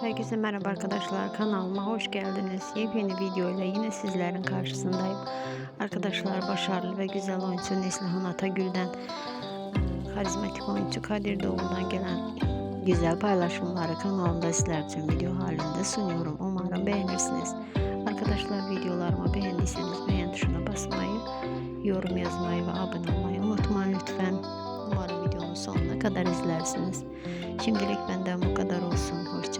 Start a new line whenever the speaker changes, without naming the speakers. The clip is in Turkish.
Herkese merhaba arkadaşlar kanalıma hoş geldiniz. Yepyeni videoyla yine sizlerin karşısındayım. Arkadaşlar başarılı ve güzel oyuncu Neslihan Atagül'den karizmatik oyuncu Kadir Doğulu'dan gelen güzel paylaşımları kanalımda sizler için video halinde sunuyorum. Umarım beğenirsiniz. Arkadaşlar videolarımı beğendiyseniz beğen tuşuna basmayı, yorum yazmayı ve abone olmayı kadar izlersiniz. Şimdilik benden bu kadar olsun. Hoşçakalın.